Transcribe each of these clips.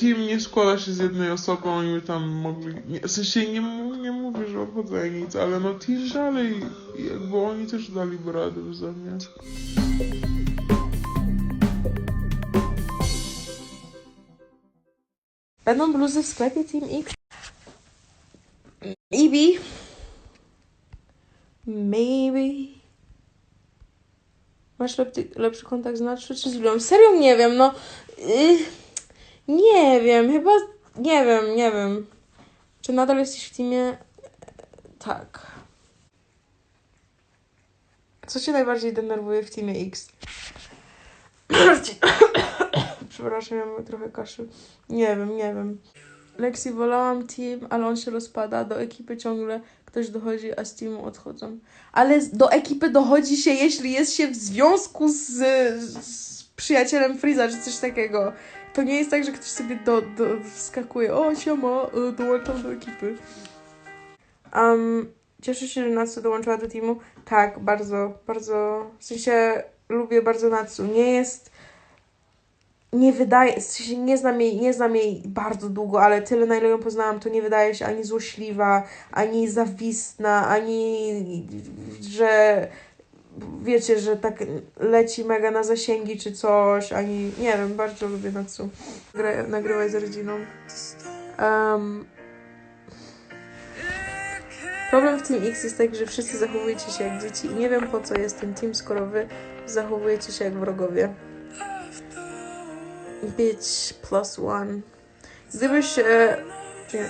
team nie składa się z jednej osoby, oni tam mogli, nie, w sensie nie, nie mówię, że odchodzę nic, ale no team dalej, jakby oni też daliby radę beze mnie. Będą bluzy w sklepie Team X? Maybe. Maybe. Masz lepszy, lepszy kontakt z Natszu czy z? Serio nie wiem, no. y, nie wiem, chyba. Nie wiem, nie wiem. Czy nadal jesteś w teamie? Tak. Co cię najbardziej denerwuje w teamie X? Przepraszam, ja mam trochę kaszy. Nie wiem, nie wiem. Lexi wolałam team, ale on się rozpada. Do ekipy ciągle ktoś dochodzi, a z teamu odchodzą. Ale do ekipy dochodzi się, jeśli jest się w związku z, z przyjacielem Freeza, czy coś takiego. To nie jest tak, że ktoś sobie do, do, wskakuje. O, siema, y, dołączam do ekipy. Um, cieszę się, że Natsu dołączyła do teamu. Tak, bardzo, bardzo. W sensie lubię bardzo Natsu. Nie jest nie wydaje, w sensie nie znam jej, nie znam jej bardzo długo, ale tyle na ile ją poznałam, to nie wydaje się ani złośliwa, ani zawistna, ani że wiecie, że tak leci mega na zasięgi czy coś, ani nie wiem, bardzo lubię Natsu. Gra- Nagrywaj z rodziną. Um, problem w Team X jest taki, że wszyscy zachowujecie się jak dzieci i nie wiem po co jest ten team, skoro wy zachowujecie się jak wrogowie. Bitch plus one. Gdyby się. Nie,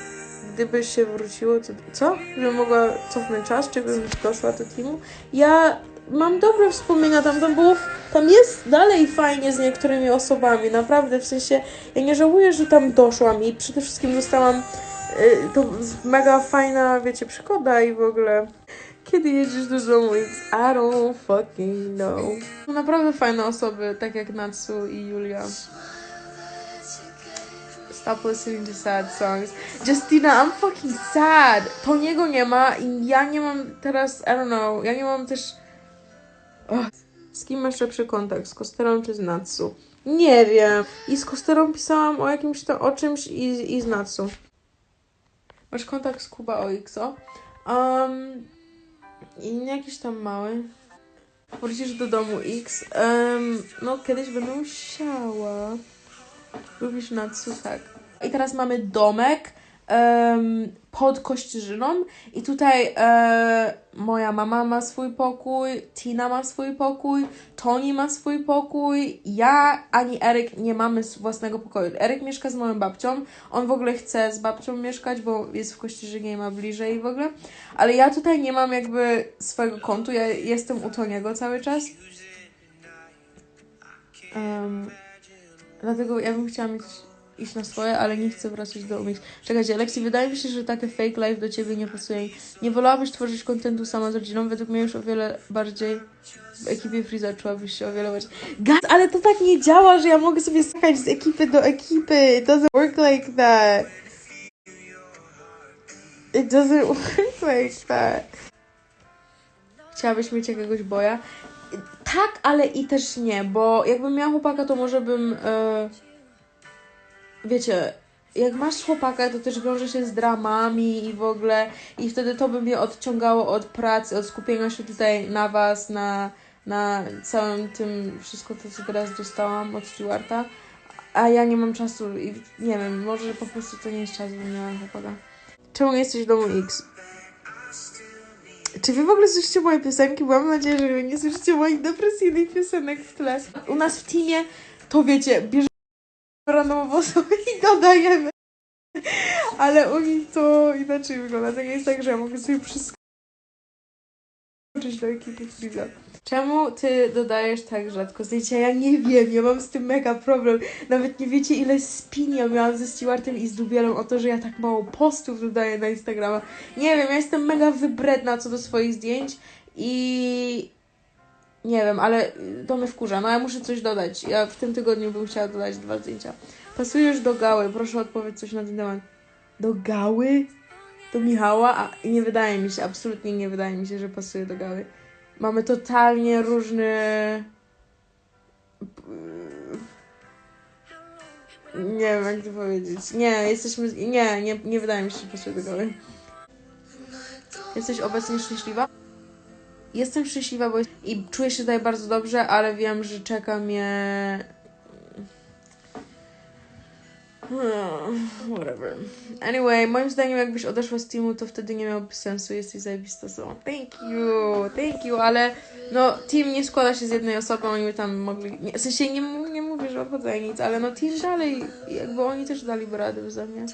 gdyby się wróciło, to. Co? Żebym mogła cofnąć czas, czy bym doszła do teamu? Ja mam dobre wspomnienia, tam, tam było. Tam jest dalej fajnie z niektórymi osobami, naprawdę. W sensie, ja nie żałuję, że tam doszłam i przede wszystkim dostałam. y, To mega fajna, wiecie, przygoda i w ogóle. Kiedy jedziesz do domu X? I don't fucking know. Naprawdę fajne osoby, tak jak Natsu i Julia. Stop listening to sad songs. Justina, I'm fucking sad. To niego nie ma i ja nie mam teraz, I don't know, ja nie mam też... Z kim masz lepszy kontakt? Z Kosterą czy z Natsu? Nie wiem. I z Kosterą pisałam o jakimś tam, o czymś i, i z Natsu. Masz kontakt z Kuba OXO? Um, I jakiś tam mały. Wrócisz do domu X. Um, no, kiedyś będę musiała. Lubisz Natsu? Tak. I teraz mamy domek em, pod Kościerzyną. I tutaj e, moja mama ma swój pokój, Tina ma swój pokój, Tony ma swój pokój, ja ani Eryk nie mamy własnego pokoju. Eryk mieszka z moją babcią, on w ogóle chce z babcią mieszkać, bo jest w Kościerzynie i ma bliżej w ogóle, ale ja tutaj nie mam jakby swojego kontu, ja jestem u Toniego cały czas. Em, Dlatego ja bym chciała mieć, iść na swoje, ale nie chcę wracać do umysłu. Czekajcie, Alexi, wydaje mi się, że takie fake life do ciebie nie pasuje. Nie wolałabyś tworzyć kontentu sama z rodziną? Według mnie już o wiele bardziej w ekipie Freeza czułabyś się o wiele bardziej. Gaz, ale to tak nie działa, że ja mogę sobie skakać z ekipy do ekipy. It doesn't work like that. It doesn't work like that. Chciałabyś mieć jakiegoś boja? Tak, ale i też nie, bo jakbym miała chłopaka, to może bym. E, wiecie, jak masz chłopaka, to też wiąże się z dramami i w ogóle. I wtedy to by mnie odciągało od pracy, od skupienia się tutaj na Was, na, na całym tym, wszystko to, co teraz dostałam od Stewarta. A ja nie mam czasu i nie wiem, może po prostu to nie jest czas, bym miała chłopaka. Czemu nie jesteś w domu X? Czy wy w ogóle słyszycie moje piosenki? Bo mam nadzieję, że wy nie słyszycie moich depresyjnych piosenek w tle. U nas w teamie to wiecie, bierzemy randomowo i dodajemy. Ale u nich to inaczej wygląda. To jest tak, że ja mogę sobie przeskoczyć do ekipy Freeza. Czemu ty dodajesz tak rzadko zdjęcia? Ja nie wiem, ja mam z tym mega problem. Nawet nie wiecie, ile spin ja miałam ze Stewartem i z Dubielą o to, że ja tak mało postów dodaję na Instagrama. Nie wiem, ja jestem mega wybredna co do swoich zdjęć i nie wiem, ale to mnie wkurza. No ja muszę coś dodać. Ja w tym tygodniu bym chciała dodać dwa zdjęcia. Pasujesz do gały. Proszę odpowiedz coś na ten temat. Do gały? Do Michała? A nie wydaje mi się, absolutnie nie wydaje mi się, że pasuje do gały. Mamy totalnie różny Nie wiem, jak to powiedzieć. Nie, jesteśmy... Nie, nie, nie wydaje mi się, że pasuje do głowy. Jesteś obecnie szczęśliwa? Jestem szczęśliwa, bo i czuję się tutaj bardzo dobrze, ale wiem, że czeka mnie... Hmm, Whatever. Anyway, moim zdaniem jakbyś odeszła z teamu, to wtedy nie miałoby sensu. Jesteś zajebista osobą. Thank you, thank you, ale no team nie składa się z jednej osoby, oni by tam mogli... Nie, w sensie nie, nie mówię, że odchodzę nic, ale no team dalej, jakby oni też daliby radę beze mnie.